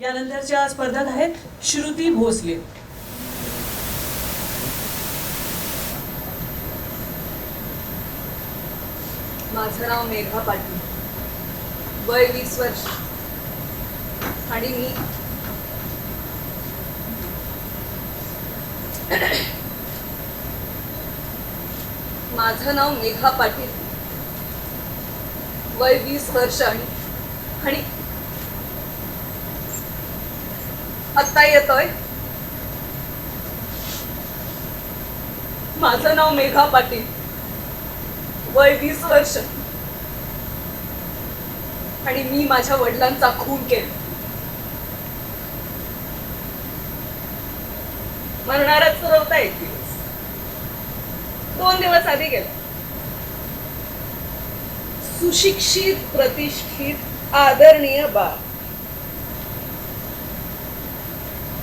यानंतरच्या स्पर्धक आहेत श्रुती भोसले. माझं नाव मेघा पाटील. वय वीस वर्ष. आणि मी माझं नाव मेघा पाटील. वय वीस वर्ष आणि आणि आत्ता येतोय. माझं नाव मेघा पाटील. वय वीस वर्ष. आणि मी माझ्या वडिलांचा खून केला. मरणारच ठरवता एक दिवस. दोन दिवस आधी गेला. सुशिक्षित प्रतिष्ठित आदरणीय बाब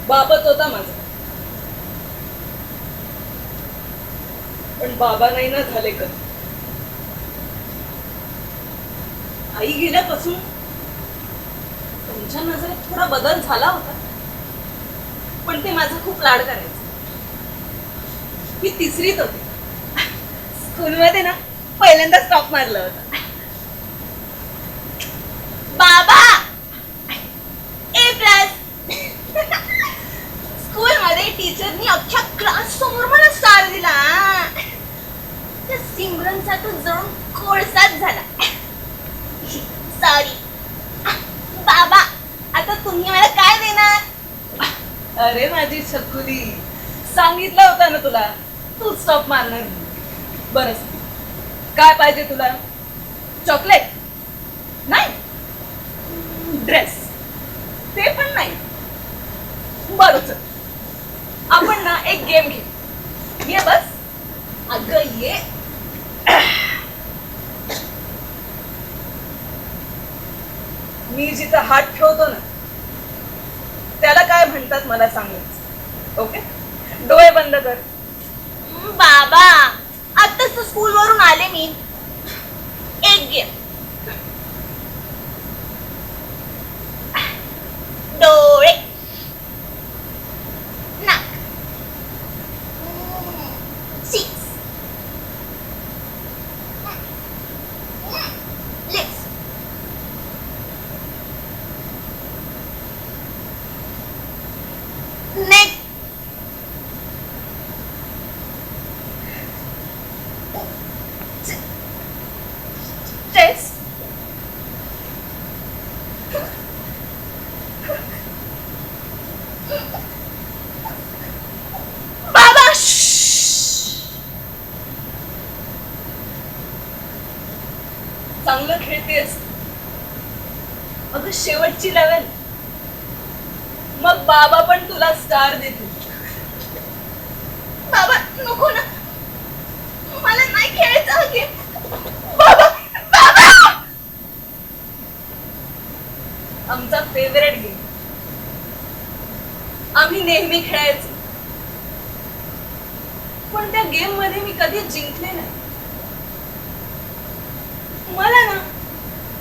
बापच होता माझा. पण बाबा नाही ना झाले कधी आई गेल्यापासून तुमच्या नजरेत थोडा बदल झाला होता. पण ते माझा खूप लाड करायचं. मी तिसरीत होते. स्कूलमध्ये ना पहिल्यांदा स्टॉप मारला होता. बाबा ए प्लस स्कूलमध्ये टीचरनी अख्ख्या क्लास समोर मला स्टार दिला. त्या सिमरनचा तो जणू कोळसाच झाला. सॉरी बाबा आता तुम्ही मला काय देणार? अरे माझी छकुली सांगितलं होतं ना तुला तू स्टॉप मारणार. बर काय पाहिजे तुला? चॉकलेट नाही ड्रेस ते पण नाही बरं चल आपण ना एक गेम घेऊ ये बस अगं ये मी जिथं हात ठेवतो ना त्याला काय म्हणतात मला सांगायचं ओके डोळे बंद कर. बाबा आताच स्कूल वरून आले मी एक गेम डोळे नाक cheeks, lips neck chest बाबा चांगलं अगं शेवटची लेवल मग बाबा पण तुला स्टार देतील. बाबा नको ना. मला नाही खेळायचं हा game. बाबा बाबा! आमचा फेवरेट गेम आम्ही नेहमी खेळायचो. पण त्या गेममध्ये मी कधी जिंकले नाही. मला ना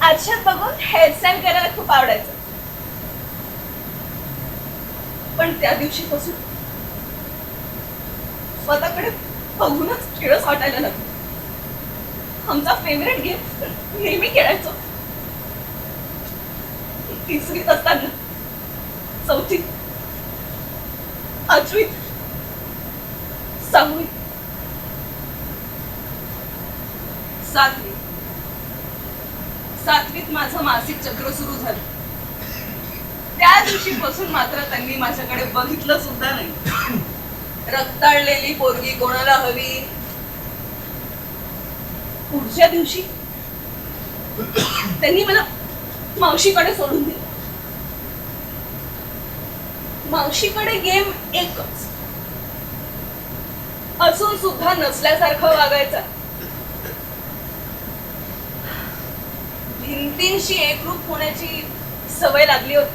आरशात बघून हेअरस्टाईल करायला खूप आवडायचं. पण त्या दिवशीपासून स्वतःकडे बघूनच खेळच वाटायला लागलं. आमचा फेवरेट गेम नेहमी खेळायचो. तिसरीत असताना चौथीत पाचवीत सहावीत सातवी सातवीत माझं मासिक चक्र सुरू झालं. त्या दिवशीपासून मात्र त्यांनी माझ्याकडे बघितलं सुद्धा नाही. रक्ताळलेली पोरगी कोणाला हवी? पुढच्या दिवशी त्यांनी मला मावशीकडे सोडून दिलं. मावशीकडे गेम एकच. असून सुद्धा नसल्यासारखं वागायचा. भिंतींशी एकरूप होण्याची सवय लागली होती.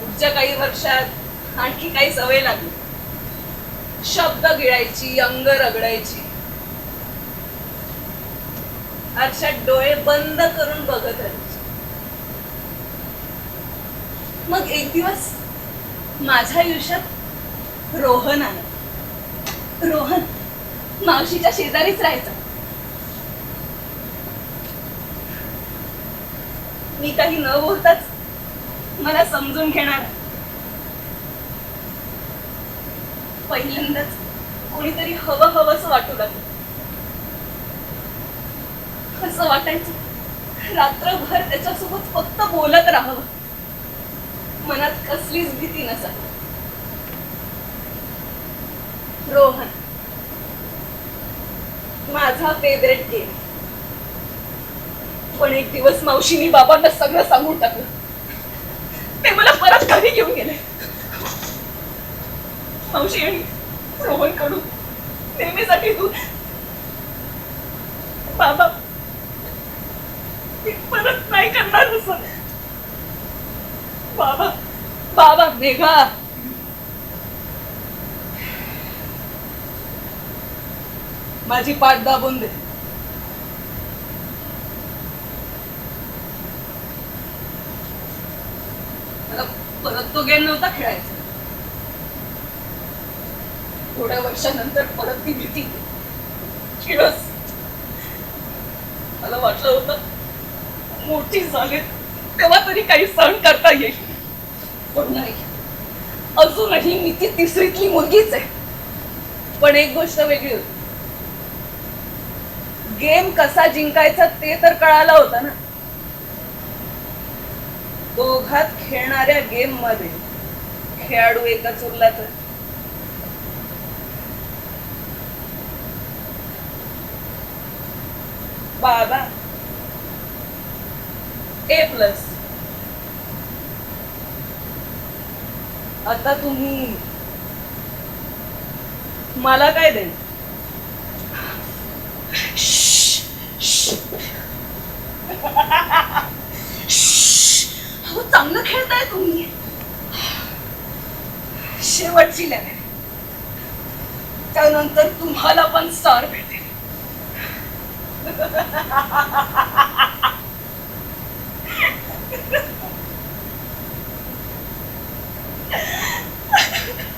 पुढच्या काही वर्षात आणखी काही सवय लागली. शब्द गिळायची अंग रगडायची. आरशात डोळे बंद करून बघत राहायची. मग एक दिवस माझ्या आयुष्यात रोहन आला. रोहन मावशीच्या शेजारीच राहायचा. मी काही न बोलताच मला समजून घेणार. पहिल्यांदाच कोणीतरी हवं हवंच वाटू लागलं. असं वाटायचं रात्रभर त्याच्यासोबत फक्त बोलत राहावं. मनात कसलीच भीती नसावी. रोहन माझा फेवरेट गेम पण एक दिवस मावशीनी बाबांना सगळं सांगून टाकलं. ते मला परत घरी घेऊन गेले. मावशी आणि रोहनकडून नेहमीसाठी दूर. बाबा परत नाही करणार असं. बाबा बाबा मेघा. माझी पाठ दाबून दे. मला परत तो गेम नव्हता खेळायचा. थोड्या वर्षानंतर परत ती भीती. किळस मला वाटलं होतं मोठी झाले तेव्हा तरी काही सहन करता येईल. पण नाही. अजूनही मी ती तिसरीतली मुलगीच आहे. पण एक गोष्ट वेगळी होती. गेम कसा जिंकायचा ते तर कळालं होतं ना. दोघात खेळणाऱ्या गेममध्ये खेळाडू एकच उरला तर? बाबा. ए प्लस आता तुम्ही मला काय देईल अहो, चांगलं खेळताय तुम्ही. शेवटची लढाई. त्यानंतर तुम्हाला पण स्टार भेटेल.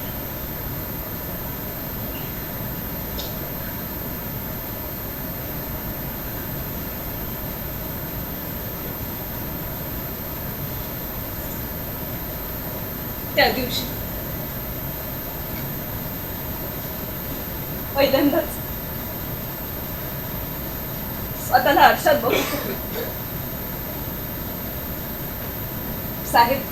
त्या दिवशी. पहिल्यांदाच. स्वतःला आरशात बघू साहेब.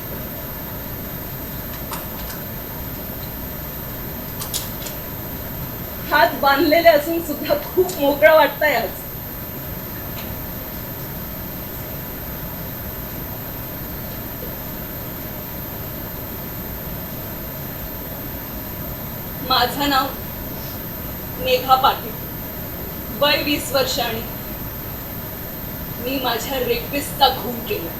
हात बांधलेले असून सुद्धा खूप मोकळा वाटतंय आज. माझं नाव मेघा पाटील. वय वीस वर्ष आणि मी माझ्या रेपिस्टचा खून केला.